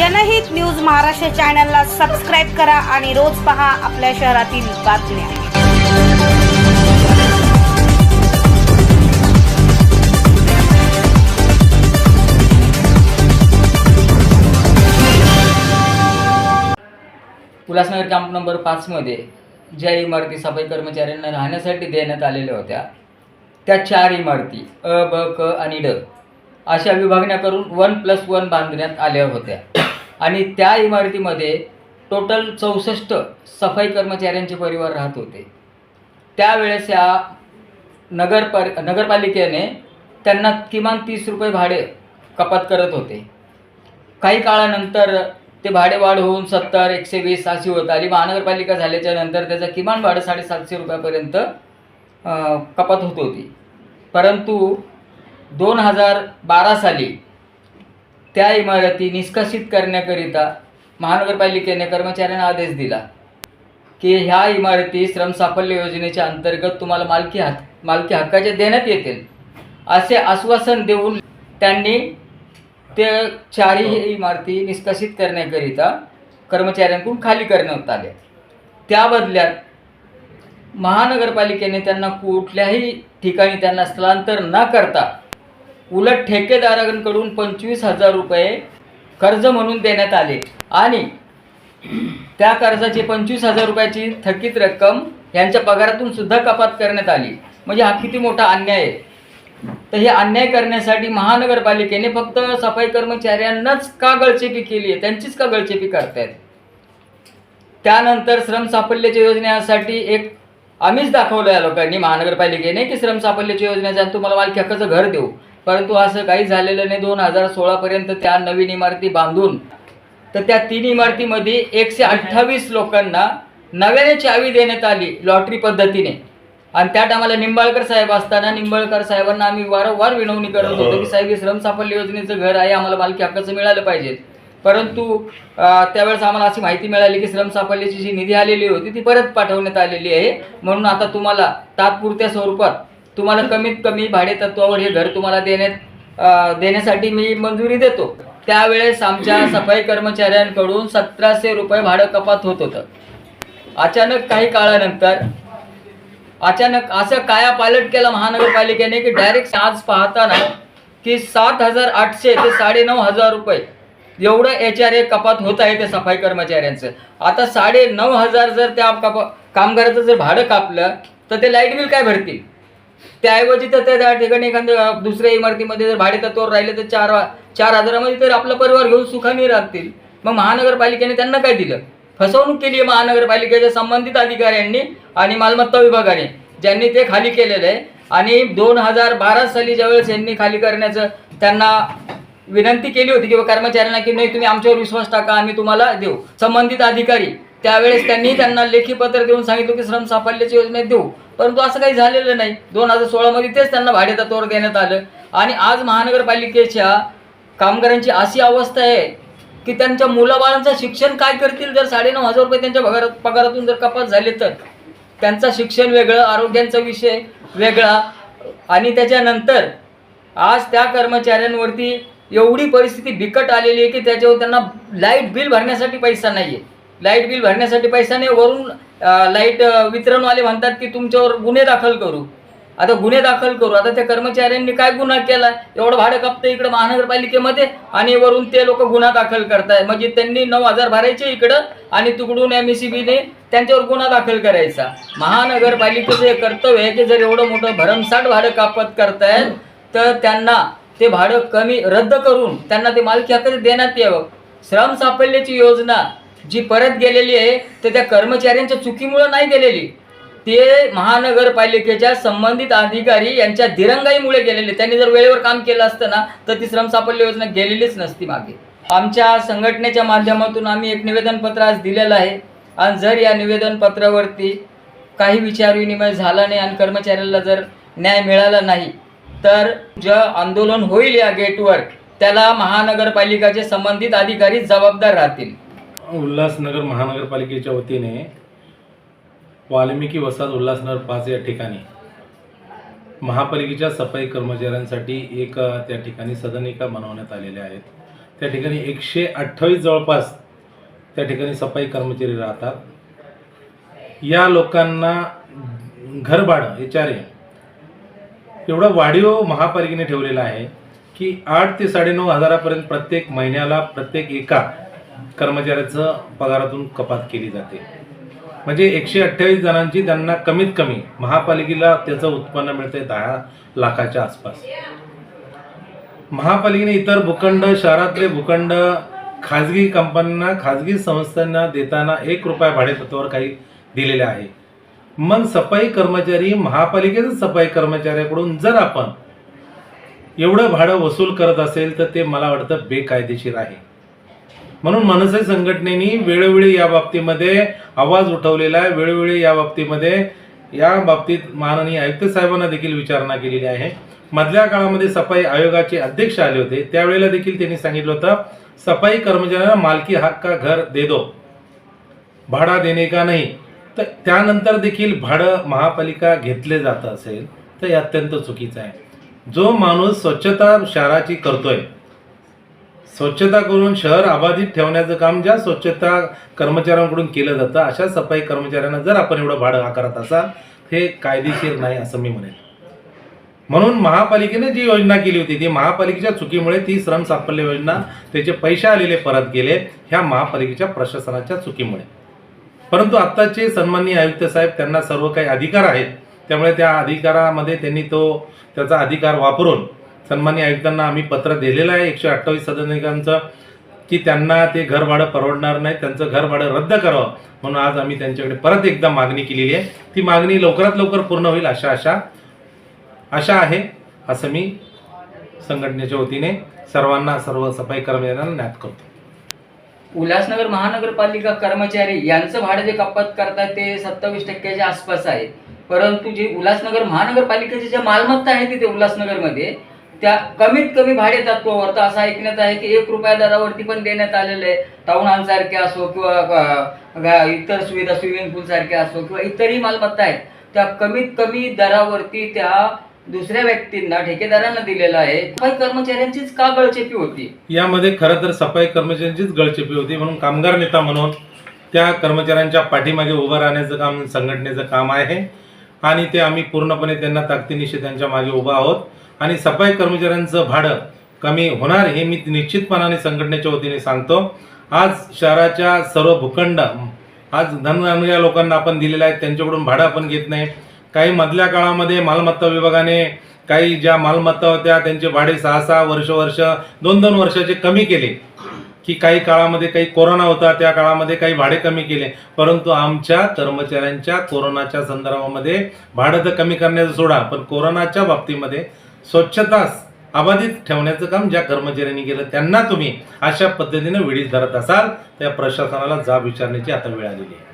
जनहित न्यूज महाराष्ट्र चॅनलला सबस्क्राईब करा आणि रोज पहा आपल्या शहरातील बातम्या. उल्हासनगर कॅम्प नंबर पाचमध्ये ज्या इमारती सफाई कर्मचाऱ्यांना राहण्यासाठी देण्यात आलेल्या होत्या त्या चार इमारती अ ब क आणि ड अशा विभागण्या करून वन प्लस वन बांधण्यात आल्या होत्या. आणि त्या इमारतीमध्ये टोटल चौसष्ट सफाई कर्मचाऱ्यांचे परिवार राहत होते. त्यावेळेस या नगर पर नगरपालिकेने त्यांना किमान तीस रुपये भाडे कपात करत होते. काही काळानंतर ते भाडे वाढ होऊन सत्तर एकशे वीस अशी होत आली. महानगरपालिका झाल्याच्यानंतर त्याचं किमान भाडं साडेसातशे रुपयापर्यंत कपात होत होती. परंतु दोन हजार बारा साली त्या इमारती निष्कासित करण्याकरिता महानगरपालिकेने कर्मचाऱ्यांना आदेश दिला की ह्या इमारती श्रम साफल्य योजनेच्या अंतर्गत तुम्हाला मालकी हक मालकी हक्काचे देण्यात येतील. असे आश्वासन देऊन त्यांनी ते चारही इमारती निष्कासित करण्याकरिता कर्मचाऱ्यांकडून खाली करण्यात आल्या त्या बदल्यात महानगरपालिकेने त्यांना कुठल्याही ठिकाणी त्यांना स्थलांतर न करता उलट ठेकेदारांकडून पंचवीस हजार रुपये कर्ज म्हणून देण्यात आले. आणि त्या कर्जाची पंचवीस हजार रुपयाची थकीत रक्कम यांच्या पगारातून सुद्धा कपात करण्यात आली. म्हणजे हा किती मोठा अन्याय आहे. तर हे अन्याय करण्यासाठी महानगरपालिकेने फक्त सफाई कर्मचाऱ्यांनाच का गळचेपी केली आहे? त्यांचीच का गळचेपी करतायत? त्यानंतर श्रम साफल्यच्या योजनेसाठी एक आम्हीच दाखवलं या लोकांनी महानगरपालिकेने की श्रम साफल्यच्या योजनेच्या तुम्हाला मालकी हक्काचं घर देऊ. परंतु असं काही झालेलं नाही. दोन हजार सोळापर्यंत त्या नवीन इमारती बांधून तर त्या तीन इमारतीमध्ये एकशे अठ्ठावीस लोकांना नव्याने चावी देण्यात आली लॉटरी पद्धतीने. आणि त्या टायमाला निंबाळकर साहेब असताना निंबाळकर साहेबांना आम्ही वारंवार विनवणी करत होतो की साहेब हे श्रम साफल्य योजनेचं घर आहे आम्हाला मालकी हक्काचं मिळालं पाहिजे. परंतु त्यावेळेस आम्हाला अशी माहिती मिळाली की श्रम साफल्यची जी निधी आलेली होती ती परत पाठवण्यात आलेली आहे. म्हणून आता तुम्हाला तात्पुरत्या स्वरूपात तुम्हाला कमीत कमी भाडे तत्वावर हे घर तुम्हाला देण्यात देण्यासाठी मी मंजुरी देतो. त्यावेळेस आमच्या सफाई कर्मचाऱ्यांकडून सतराशे रुपये भाडं कपात होत होतं. अचानक काही काळानंतर अचानक असं काया पालट केला महानगरपालिकेने की डायरेक्ट आज पाहताना की सात हजार आठशे ते साडेनऊ हजार रुपये एवढं एच आर ए कपात होत आहे ते सफाई कर्मचाऱ्यांचं. आता साडे नऊ हजार जर त्या कपा कामगाराचं जर भाडं कापलं तर ते लाइट बिल काय भरतील? त्याऐवजी तर त्या ठिकाणी एखाद्या दुसऱ्या इमारतीमध्ये जर भाडे तत्वावर राहिले तर चार चार हजारामध्ये तर आपला परिवार घेऊन सुखाने राहतील. मग महानगरपालिकेने त्यांना काय दिलं? फसवणूक केली आहे महानगरपालिकेच्या संबंधित अधिकाऱ्यांनी आणि मालमत्ता विभागाने ज्यांनी ते खाली केलेलं आहे. आणि दोन हजार बारा साली ज्यावेळेस यांनी खाली करण्याचं त्यांना विनंती केली होती किंवा कर्मचाऱ्यांना की नाही तुम्ही आमच्यावर विश्वास टाका आम्ही तुम्हाला देऊ. संबंधित अधिकारी त्यावेळेस त्यांनी त्यांना लेखी पत्र देऊन सांगितलं की श्रम साफल्यची योजनेत देऊ. परंतु असं काही झालेलं नाही. दोन हजार सोळामध्ये तेच त्यांना भाडेतत्वावर देण्यात आलं. आणि आज महानगरपालिकेच्या कामगारांची अशी अवस्था आहे की त्यांच्या मुलाबाळांचं शिक्षण काय करतील? जर साडेनऊ हजार रुपये त्यांच्या पगारात पगारातून जर कपात झाले तर? त्यांचं शिक्षण वेगळं आरोग्यांचा विषय वेगळा आणि त्याच्यानंतर आज त्या कर्मचाऱ्यांवरती एवढी परिस्थिती बिकट आलेली आहे की त्याच्यावर त्यांना लाइट बिल भरण्यासाठी पैसा नाही आहे लाइट बिल भरण्यासाठी पैसा नाही वरून लाइट वितरणवाले म्हणतात की तुमच्यावर गुन्हे दाखल करू. आता गुन्हे दाखल करू. आता त्या कर्मचाऱ्यांनी काय गुन्हा केला? एवढं भाडं कापतं इकडं महानगरपालिकेमध्ये आणि वरून ते लोक गुन्हा दाखल करताय. म्हणजे त्यांनी नऊ हजार भरायचे इकडं आणि तिकडून एम सी बीने त्यांच्यावर गुन्हा दाखल करायचा. महानगरपालिकेचं हे कर्तव्य आहे की जर एवढं मोठं भरमसाठ भाडं कापत करतायत तर त्यांना ते भाडं कमी रद्द करून त्यांना ते मालकी हक्क देण्यात यावं. श्रम साफल्यची योजना जी परत गेलेली आहे तर त्या कर्मचाऱ्यांच्या चुकीमुळं नाही गेलेली. ते महानगरपालिकेच्या संबंधित अधिकारी यांच्या दिरंगाईमुळे गेलेले. त्यांनी जर वेळेवर काम केलं असतं ना तर ती श्रम साफल्य योजना गेलेलीच नसती मागे. आमच्या संघटनेच्या माध्यमातून आम्ही एक निवेदनपत्र आज दिलेलं आहे. आणि जर या निवेदनपत्रावरती काही विचारविनिमय झाला नाही आणि कर्मचाऱ्याला जर न्याय मिळाला नाही तर जे आंदोलन होईल या गेटवर त्याला महानगरपालिकाचे संबंधित अधिकारी जबाबदार राहतील. उल्हासनगर महानगरपालिकेच्या वतीने वाल्मिकी वसाहत उल्हासनगर पाच या ठिकाणी महापालिकेच्या सफाई कर्मचाऱ्यांसाठी एक त्या ठिकाणी सदनिका बनवण्यात आलेल्या आहेत. त्या ठिकाणी एकशे अठ्ठावीस जवळपास त्या ठिकाणी सफाई कर्मचारी राहतात. या लोकांना घरभाडं एच आर ए एवढं वाढीव महापालिकेने ठेवलेला आहे की आठ ते साडेनऊ हजारापर्यंत प्रत्येक महिन्याला प्रत्येक एका कर्मचाऱ्याचं पगारातून कपात केली जाते. म्हणजे एकशे अठ्ठावीस जणांची त्यांना कमीत कमी महापालिकेला त्याचं उत्पन्न मिळते दहा लाखाच्या आसपास. महापालिकेने इतर भूखंड शहरातले भूखंड खाजगी कंपन्यांना खाजगी संस्थांना देताना एक रुपया भाडेतत्वावर काही दिलेले आहे. मग सफाई कर्मचारी महापालिकेचे सफाई कर्मचाऱ्याकडून जर आपण एवढं भाडं वसूल करत असेल तर ते मला वाटतं बेकायदेशीर आहे. म्हणून मनसे संघटनेने वेळोवेळी या बाबतीमध्ये आवाज उठवलेला आहे. वेळोवेळी या बाबतीमध्ये या बाबतीत माननीय आयुक्त साहेबांना देखील विचारणा केलेली आहे. मधल्या काळामध्ये सफाई आयोगाचे अध्यक्ष आले होते. त्यावेळेला देखील त्यांनी सांगितलं होतं सफाई कर्मचाऱ्यांना मालकी हक्क का घर दे दो भाडा देणे का नाही? तर त्यानंतर देखील भाडं महापालिका घेतले जात असेल तर हे अत्यंत चुकीचं आहे. जो माणूस स्वच्छता शहराची करतोय स्वच्छता करून शहर अबाधित ठेवण्याचं काम ज्या स्वच्छता कर्मचाऱ्यांकडून केलं जातं अशा सफाई कर्मचाऱ्यांना जर आपण एवढं भाडं आकारत असाल हे कायदेशीर नाही असं मी म्हणेन. म्हणून महापालिकेने जी योजना केली होती ती महापालिकेच्या चुकीमुळे ती श्रम साफल्य योजना त्याचे पैसे आलेले परत गेले ह्या महापालिकेच्या प्रशासनाच्या चुकीमुळे. परंतु आत्ताचे सन्माननीय आयुक्त साहेब त्यांना सर्व काही अधिकार आहेत त्यामुळे त्या अधिकारामध्ये त्यांनी तो त्याचा अधिकार वापरून सन्माननीय आयुक्तांना आम्ही पत्र दिलेलं आहे. एकशे अठ्ठावीस सदनिकांचं की त्यांना ते घर भाडं परवडणार नाही. त्यांचं घर भाडं रद्द करावं. म्हणून आज आम्ही त्यांच्याकडे परत एकदा मागणी केलेली आहे. ती मागणी लवकरात लवकर पूर्ण होईल अशा आशा आशा आहे असं मी संघटनेच्या वतीने सर्वांना सर्व सफाई कर्मचाऱ्यांना ज्ञात करतो. उल्हासनगर महानगरपालिका कर्मचारी यांचं भाडं जे कपात करतात ते सत्तावीस टक्क्याच्या आसपास आहे. परंतु जे उल्हासनगर महानगरपालिकेची ज्या मालमत्ता आहे तिथे उल्हासनगरमध्ये त्या कमीत कमी भाडे तत्वावर तर असं ऐकण्यात आहे की एक रुपया दरावरती पण देण्यात आलेलं आहे. टाऊन हॉल असो किंवा इतर सुविधा स्विमिंग पूल सारखे असो किंवा इतरही मालमत्ता आहेत. त्या कमीत कमी दरावरती त्या दुसऱ्या व्यक्तींना ठेकेदारांना दिलेलं आहे. सफाई कर्मचाऱ्यांचीच का गळचेपी होती? यामध्ये खरं तर सफाई कर्मचाऱ्यांचीच गळचेपी होती म्हणून कामगार नेता म्हणून त्या कर्मचाऱ्यांच्या पाठीमागे उभं राहण्याचं काम संघटनेचं काम आहे. आणि ते आम्ही पूर्णपणे त्यांना ताकदीनिशी त्यांच्या मागे उभा आहोत. आणि सफाई कर्मचाऱ्यांचं भाडं कमी होणार हे मी निश्चितपणाने संघटनेच्या वतीने सांगतो. आज शहराच्या सर्व भूखंड आज धनधान्या लोकांना आपण दिलेले आहेत त्यांच्याकडून भाडं आपण घेत नाही. काही मधल्या काळामध्ये मालमत्ता विभागाने काही ज्या मालमत्ता होत्या त्यांचे भाडे सहा सहा वर्ष वर्ष दोन दोन वर्षाचे कमी केले. की काही काळामध्ये काही कोरोना होता त्या काळामध्ये काही भाडे कमी केले. परंतु आमच्या कर्मचाऱ्यांच्या कोरोनाच्या संदर्भामध्ये भाडं तर कमी करण्याचं सोडा पण कोरोनाच्या बाबतीमध्ये स्वच्छता अबाधित ठेवण्याचं काम ज्या कर्मचाऱ्यांनी केलं त्यांना तुम्ही अशा पद्धतीने वेळीच धरत असाल त्या प्रशासनाला जाब विचारण्याची आता वेळ आलेली आहे.